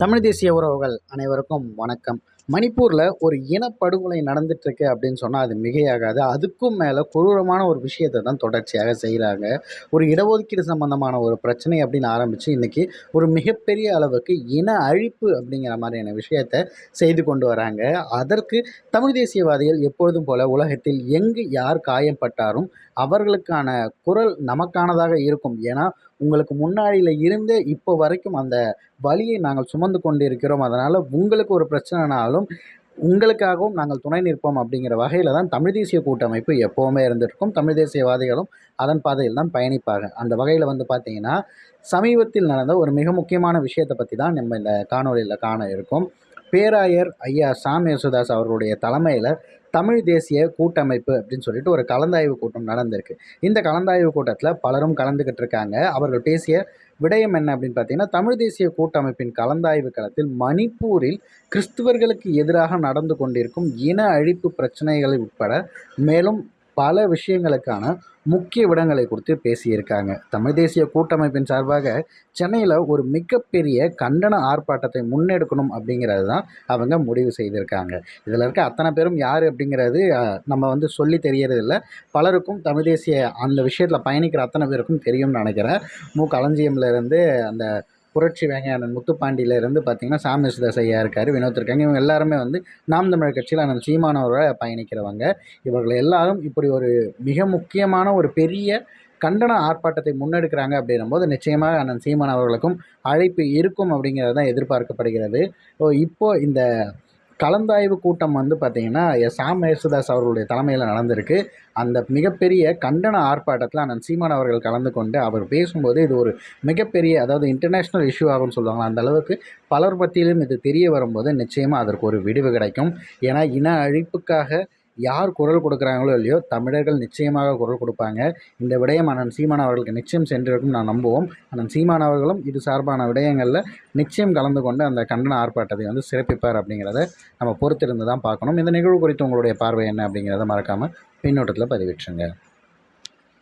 தமிழ் தேசிய உறவுகள் அனைவருக்கும் வணக்கம். மணிப்பூரில் ஒரு இனப்படுகொலை நடந்துட்டுருக்கு அப்படின்னு சொன்னால் அது மிகையாகாது. அதுக்கும் மேலே கொடூரமான ஒரு விஷயத்தை தான் தொடர்ச்சியாக செய்கிறாங்க ஒரு இடஒதுக்கீடு சம்பந்தமான ஒரு பிரச்சனை அப்படின்னு ஆரம்பித்து இன்றைக்கி ஒரு மிகப்பெரிய அளவுக்கு இன அழிப்பு அப்படிங்கிற மாதிரியான விஷயத்தை செய்து கொண்டு வராங்க. அதற்கு தமிழ் தேசியவாதிகள் எப்பொழுதும் போல உலகத்தில் எங்கு யார் காயப்பட்டாலும் அவர்களுக்கான குரல் நமக்கானதாக இருக்கும். ஏன்னா உங்களுக்கு முன்னாடியில் இருந்து இப்போ வரைக்கும் அந்த வலியை நாங்கள் சுமந்து கொண்டு இருக்கிறோம் அதனால் உங்களுக்கு ஒரு பிரச்சனைனாலும் உங்களுக்காகவும் நாங்கள் துணை நிற்போம் அப்படிங்கிற வகையில் தான் தமிழ் தேசிய கூட்டமைப்பு எப்போவுமே இருந்திருக்கும். தமிழ் தேசியவாதிகளும் அதன் பாதையில் தான் பயணிப்பாங்க. அந்த வகையில் வந்து பார்த்திங்கன்னா சமீபத்தில் நடந்த ஒரு மிக முக்கியமான விஷயத்தை பற்றி தான் நம்ம இந்த காணொலியில் காண இருக்கோம். பேராயர் ஐயா சாம் யேசுதாஸ் அவர்களுடைய தலைமையில் தமிழ் தேசிய கூட்டமைப்பு அப்படின்னு சொல்லிட்டு ஒரு கலந்தாய்வு கூட்டம் நடந்திருக்கு. இந்த கலந்தாய்வு கூட்டத்தில் பலரும் கலந்துக்கிட்டு இருக்காங்க. அவர்கள் பேசிய விடயம் என்ன அப்படின்னு பார்த்தீங்கன்னா தமிழ் தேசிய கூட்டமைப்பின் கலந்தாய்வு களத்தில் மணிப்பூரில் கிறிஸ்துவர்களுக்கு எதிராக நடந்து கொண்டிருக்கும் இன அழிப்பு பிரச்சனைகளை உட்பட மேலும் பல விஷயங்களுக்கான முக்கிய விடங்களை கொடுத்து பேசியிருக்காங்க. தமிழ் தேசிய கூட்டமைப்பின் சார்பாக சென்னையில் ஒரு மிகப்பெரிய கண்டன ஆர்ப்பாட்டத்தை முன்னெடுக்கணும் அப்படிங்கிறது தான் அவங்க முடிவு செய்திருக்காங்க. இதில் இருக்க அத்தனை பேரும் யார் அப்படிங்கிறது நம்ம வந்து சொல்லி தெரியறதில்ல. பலருக்கும் தமிழ் தேசிய அந்த விஷயத்தில் பயணிக்கிற அத்தனை பேருக்கும் தெரியும்னு நினைக்கிறேன். மு. களஞ்சியம்லேருந்து அந்த புரட்சி வேங்கையாளன் முத்துப்பாண்டியிலேருந்து பார்த்தீங்கன்னா சாமிசுதாஸ் ஐயா இருக்கார் வினோத் இருக்காங்க. இவங்க எல்லாருமே வந்து நாம் தமிழர் கட்சியில் அண்ணன் சீமானவரை பயணிக்கிறவங்க. இவர்கள் எல்லாரும் இப்படி ஒரு மிக முக்கியமான ஒரு பெரிய கண்டன ஆர்ப்பாட்டத்தை முன்னெடுக்கிறாங்க அப்படின்னும் போது நிச்சயமாக அண்ணன் சீமான் அவர்களுக்கும் அழைப்பு இருக்கும் அப்படிங்கிறது தான் எதிர்பார்க்கப்படுகிறது. ஓ இப்போது இந்த கலந்தாய்வு கூட்டம் வந்து பார்த்திங்கன்னா எஸ். சாம் யேசுதாஸ் அவர்களுடைய தலைமையில் நடந்திருக்கு. அந்த மிகப்பெரிய கண்டன ஆர்ப்பாட்டத்தில் அண்ணன் சீமான் அவர்கள் கலந்து கொண்டு அவர் பேசும்போது இது ஒரு மிகப்பெரிய அதாவது இன்டர்நேஷ்னல் இஷ்யூ ஆகும்னு சொல்லுவாங்க. அந்த அளவுக்கு பலர் பற்றியிலும் இது தெரிய வரும்போது நிச்சயமாக அதற்கு ஒரு விடிவு கிடைக்கும். ஏன்னா இன அழிப்புக்காக யார் குரல் கொடுக்குறாங்களோ இல்லையோ தமிழர்கள் நிச்சயமாக குரல் கொடுப்பாங்க. இந்த விடயம் அண்ணன் சீமான் அவர்களுக்கு நிச்சயம் சென்றிருக்கும் நான் நம்புவோம். அண்ணன் சீமான் அவர்களும் இது சார்பான விடயங்களில் நிச்சயம் கலந்து கொண்டு அந்த கண்டன ஆர்ப்பாட்டத்தை வந்து சிறப்பிப்பார் அப்படிங்கிறத நம்ம பொறுத்திருந்து தான் பார்க்கணும். இந்த நிகழ்வு குறித்து உங்களுடைய பார்வை என்ன அப்படிங்கிறத மறக்காமல் பின்னோட்டத்தில் பதிவிட்டுருங்க.